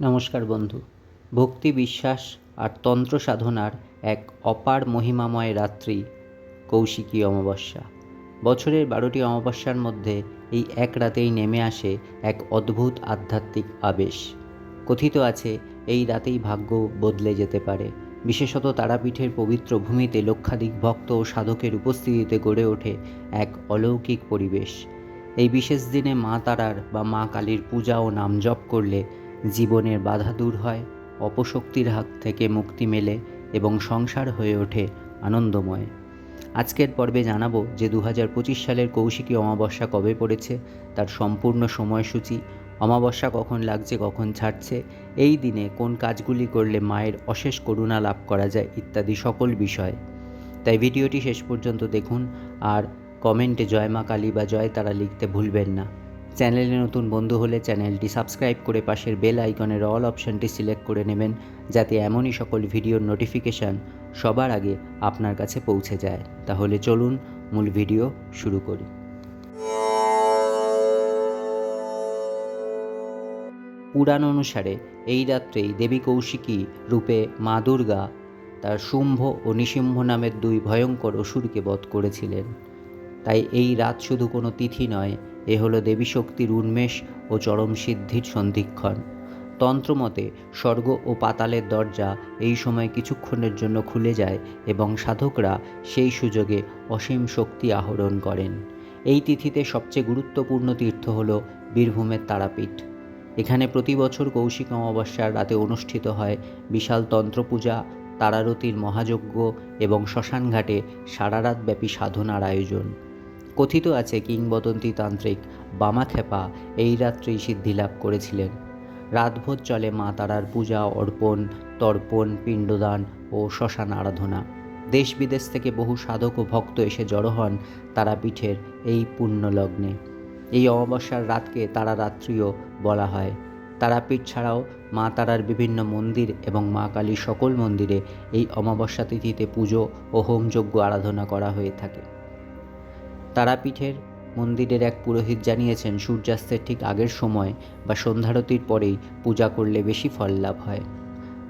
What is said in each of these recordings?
নমস্কার বন্ধু। ভক্তি বিশ্বাস আর তন্ত্র সাধনার এক অপার মহিমাময় রাত্রি কৌশিকী অমাবস্যা। বছরের বারোটি অমাবস্যার মধ্যে এই এক রাতেই নেমে আসে এক অদ্ভুত আধ্যাত্মিক আবেশ। কথিত আছে, এই রাতেই ভাগ্য বদলে যেতে পারে। বিশেষত তারাপীঠের পবিত্র ভূমিতে লক্ষাধিক ভক্ত ও সাধকের উপস্থিতিতে গড়ে ওঠে এক অলৌকিক পরিবেশ। এই বিশেষ দিনে মা তারার বা মা কালীর পূজা ও নাম জপ করলে জীবনের বাধা দূর হয়, অপশক্তির হাত থেকে মুক্তি মেলে এবং সংসার হয়ে ওঠে আনন্দময়। আজকের পর্বে জানাব যে দু হাজার পঁচিশ সালের কৌশিকী অমাবস্যা কবে পড়েছে, তার সম্পূর্ণ সময়সূচি, অমাবস্যা কখন লাগছে, কখন ছাড়ছে, এই দিনে কোন কাজগুলি করলে মায়ের অশেষ করুণা লাভ করা যায় ইত্যাদি সকল বিষয়। তাই ভিডিওটি শেষ পর্যন্ত দেখুন আর কমেন্টে জয় মা কালী বা জয় তারা লিখতে ভুলবেন না। চ্যানেলে নতুন বন্ধু হলে চ্যানেলটি সাবস্ক্রাইব করে পাশের বেল আইকনের অল অপশনটি সিলেক্ট করে নেবেন, যাতে এমনই সকল ভিডিওর নোটিফিকেশান সবার আগে আপনার কাছে পৌঁছে যায়। তাহলে চলুন মূল ভিডিও শুরু করি। পুরাণ অনুসারে এই রাত্রেই দেবী কৌশিকী রূপে মা দুর্গা তার শুম্ভ ও নিসিম্ভ নামের দুই ভয়ঙ্কর অসুরকে বধ করেছিলেন। তাই এই রাত শুধু কোনো তিথি নয় এ হলো দেবী শক্তির উন্মেষ ও চরম সিদ্ধির সন্ধিক্ষণ। তন্ত্রমতে স্বর্গ ও পাতালের দরজা এই সময় কিছুক্ষণের জন্য খুলে যায় এবং সাধকরা সেই সুযোগে অসীম শক্তি আহরণ করেন। এই তিথিতে সবচেয়ে গুরুত্বপূর্ণ তীর্থ হল বীরভূমের তারাপীঠ। এখানে প্রতি বছর কৌশিক অমাবস্যার রাতে অনুষ্ঠিত হয় বিশাল তন্ত্রপূজা, তারারতির মহাযজ্ঞ এবং শ্মশানঘাটে সারারাতব্যাপী সাধনার আয়োজন। কথিত আছে কিংবদন্তি তান্ত্রিক বামাখ্যাপা এই রাত্রেই সিদ্ধিলাভ করেছিলেন। রাতভোর চলে মা তারার পূজা, অর্পণ, তর্পণ, পিণ্ডদান ও শ্মশান আরাধনা। দেশ বিদেশ থেকে বহু সাধক ও ভক্ত এসে জড়ো হন তারাপীঠের এই পুণ্যলগ্নে। এই অমাবস্যার রাতকে তারা রাত্রিও বলা হয়। তারাপীঠ ছাড়াও মা তারার বিভিন্ন মন্দির এবং মা কালীর সকল মন্দিরে এই অমাবস্যা তিথিতে পুজো ও হোমযজ্ঞ আরাধনা করা হয়ে থাকে। তারাপীঠের মন্দিরের এক পুরোহিত জানিয়েছেন, সূর্যাস্তের ঠিক আগের সময় বা সন্ধ্যারতির পরেই পূজা করলে বেশি ফল লাভ হয়।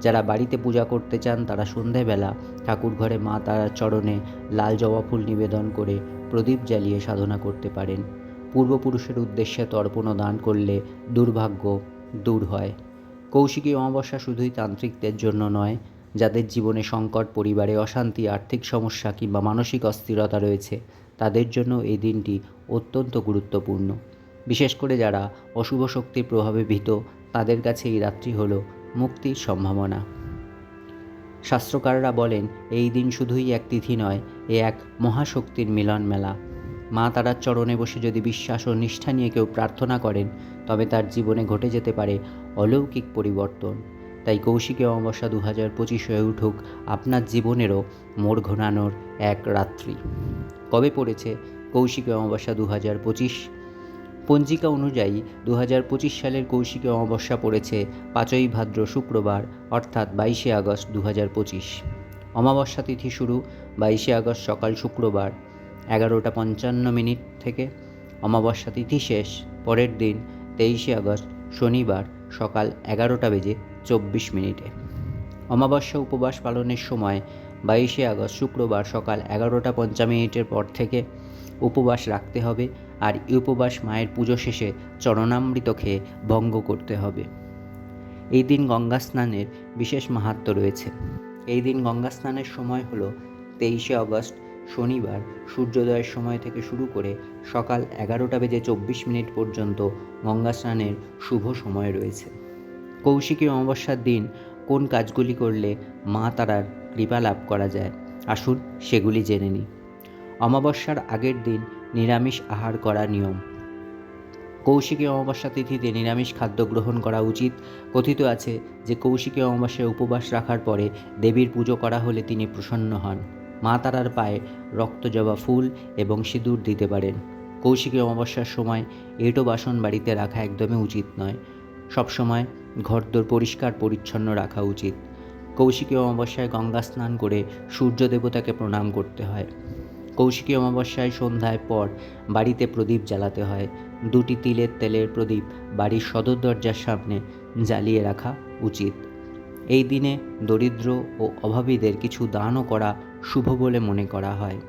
যারা বাড়িতে পূজা করতে চান, তারা সন্ধেবেলা ঠাকুর ঘরে মা তারার চরণে লাল জবা ফুল নিবেদন করে প্রদীপ জ্বালিয়ে সাধনা করতে পারেন। পূর্বপুরুষের উদ্দেশ্যে তর্পণ দান করলে দুর্ভাগ্য দূর হয়। কৌশিকী অমাবস্যা শুধুই তান্ত্রিকদের জন্য নয়, যাদের জীবনে সংকট, পরিবারে অশান্তি, আর্থিক সমস্যা কিংবা মানসিক অস্থিরতা রয়েছে তাদের জন্য এই দিনটি অত্যন্ত গুরুত্বপূর্ণ। বিশেষ করে যারা অশুভ শক্তির প্রভাবে ভীত, তাদের কাছে এই রাত্রি হল মুক্তির সম্ভাবনা। শাস্ত্রকাররা বলেন, এই দিন শুধুই এক তিথি নয়, এ এক মহাশক্তির মিলন মেলা মা তারার চরণে বসে যদি বিশ্বাস ও নিষ্ঠা নিয়ে কেউ প্রার্থনা করেন, তবে তার জীবনে ঘটে যেতে পারে অলৌকিক পরিবর্তন। তাই কৌশিকী অমাবস্যা দু হাজার পঁচিশ হয়ে উঠুক আপনার জীবনেরও মোড় ঘোরানোর এক রাত্রি। কবে পড়েছে কৌশিকী অমাবস্যা দু হাজার পঁচিশ? পঞ্জিকা অনুযায়ী দু হাজার পঁচিশ সালের কৌশিকী অমাবস্যা পড়েছে পাঁচই ভাদ্র শুক্রবার, অর্থাৎ বাইশে আগস্ট দু হাজার পঁচিশ। অমাবস্যা তিথি শুরু বাইশে আগস্ট সকাল শুক্রবার, এগারোটা পঞ্চান্ন মিনিট থেকে। অমাবস্যা তিথি শেষ, পরের দিন তেইশে আগস্ট শনিবার সকাল এগারোটা বেজে চব্বিশ মিনিটে। অমাবস্যা উপবাস পালনের সময় বাইশে আগস্ট শুক্রবার সকাল এগারোটা পঞ্চাশ মিনিটের পর থেকে উপবাস রাখতে হবে আর উপবাস মায়ের পুজো শেষে চরণামৃত খেয়ে ভঙ্গ করতে হবে। এই দিন গঙ্গা স্নানের বিশেষ মাহাত্ম রয়েছে। এই দিন গঙ্গা স্নানের সময় হল তেইশে আগস্ট, শনিবার, সূর্যোদয়ের সময় থেকে শুরু করে সকাল এগারোটা বেজে চব্বিশ মিনিট পর্যন্ত গঙ্গা স্নানের শুভ সময় রয়েছে। কৌশিকী অমাবস্যার দিন কোন কাজগুলি করলে মা তারার কৃপা লাভ করা যায়? আসুন সেগুলি জেনে নিই। অমাবস্যার আগের দিন নিরামিষ আহার করা নিয়ম। কৌশিকী অমাবস্যা তিথিতে নিরামিষ খাদ্য গ্রহণ করা উচিত। কথিত আছে যে কৌশিকী অমাবস্যায় উপবাস রাখার পরে দেবীর পুজো করা হলে তিনি প্রসন্ন হন। মা তারার পায়ে রক্তজবা ফুল এবং সিঁদুর দিতে পারেন। কৌশিকী অমাবস্যার সময় এঁটো বাসন বাড়িতে রাখা একদমই উচিত নয়। সবসময় ঘরদোর পরিষ্কার পরিচ্ছন্ন রাখা উচিত। কৌশিকী অমাবস্যায় গঙ্গা স্নান করে সূর্য দেবতাকে প্রণাম করতে হয়। কৌশিকী অমাবস্যায় সন্ধ্যায় পর বাড়িতে প্রদীপ জ্বালাতে হয়। দুটি তিলের তেলের প্রদীপ বাড়ির সদর দরজার সামনে জ্বালিয়ে রাখা উচিত। এই দিনে দরিদ্র ও অভাবীদের কিছু দানও করা শুভ বলে মনে করা হয়।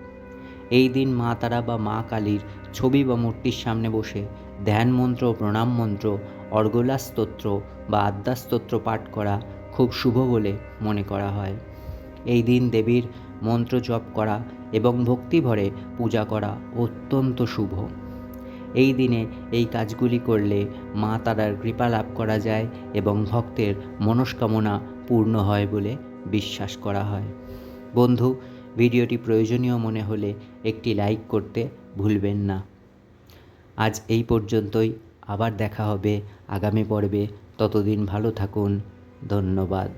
এই দিন মা তারা বা মা কালীর ছবি বা মূর্তির সামনে বসে ধ্যান মন্ত্র প্রণাম মন্ত্র অর্গলা স্তোত্র বা আদ্যাস্তোত্র পাঠ করা খুব শুভ বলে মনে করা হয়। এই দিন দেবীর মন্ত্র জপ করা এবং ভক্তিভরে পূজা করা অত্যন্ত শুভ। এই দিনে এই কাজগুলি করলে মা তারার কৃপা লাভ করা যায় এবং ভক্তের মনস্কামনা পূর্ণ হয় বলে বিশ্বাস করা হয়। বন্ধু, ভিডিওটি প্রয়োজনীয় মনে হলে একটি লাইক করতে ভুলবেন না। আজ এই পর্যন্তই। আবার দেখা হবে। আগামী পর্বে। ততদিন ভালো থাকুন। ধন্যবাদ।